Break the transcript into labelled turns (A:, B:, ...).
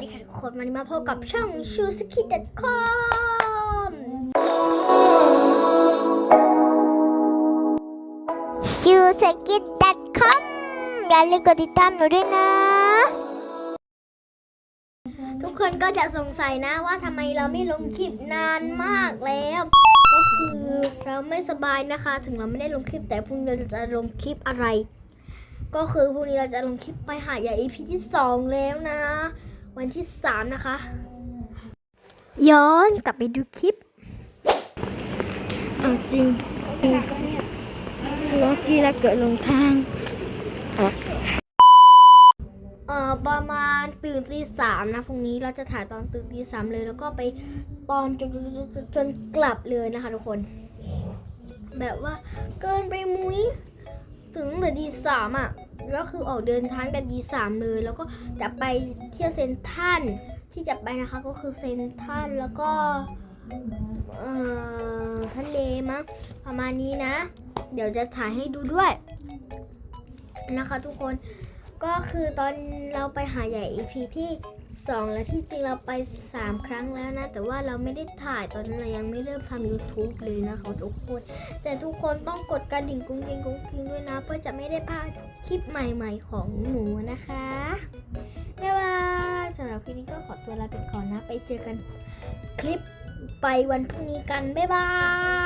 A: วัสดีค่ะทุกคนวันนี้มาพบกับช่อง s h o e s k i t c o m ชูสกิท .com อย่าลืมกดติดตามหนูด้วยนะ ทุกคนก็จะสงสัยนะว่าทำไมเราไม่ลงคลิปนานมากแล้ว ก็คือเราไม่สบายนะคะ ถึงเราไม่ได้ลงคลิปแต่พรุ่งนี้เราจะลงคลิปอะไรก็คือพรุ่งนี้เราจะลงคลิปไปหาดใหญ่ EP ที่ 2 แล้วนะ วันที่3นะคะ ย้อนกลับไปดูคลิปเอาจริงเมื่อกี้เราเกิดลงทางเอ่อประมาณตื่นตีสามนะพรุ่งนี้เราจะถ่ายตอนตื่นตีสามเลยแล้วก็ไปตอนจนจนจนจนกลับเลยนะคะทุกคน แบบว่าเกินไปมุ้ยถึงตั้งแต่ดีสามอะ ก็คือออกเดินทางกันดีสามเลย แล้วก็จะไปเที่ยวเซนทันที่จะไปนะคะก็คือเซนทันแล้วก็ทะเลมั้งประมาณนี้นะ เดี๋ยวจะถ่ายให้ดูด้วย นะคะทุกคนก็คือตอนเราไปหาใหญ่ EP ที่ 2 แล้วที่จริงเราไป 3 ครั้งแล้วนะ แต่ว่าเราไม่ได้ถ่ายตอนนั้นเรายังไม่เริ่มทำ YouTube เลยนะคะทุกคน แต่ทุกคนต้องกดกระดิ่งกุ้งกิ้งกุ้งกิ้งด้วยนะ เพื่อจะไม่ได้พลาดคลิปใหม่ๆของหนูนะคะบ๊ายบายสำหรับคลิปนี้ก็ขอตัวลาไปก่อนนะ ไปเจอกันคลิปไปวันพรุ่งนี้กัน บ๊ายบาย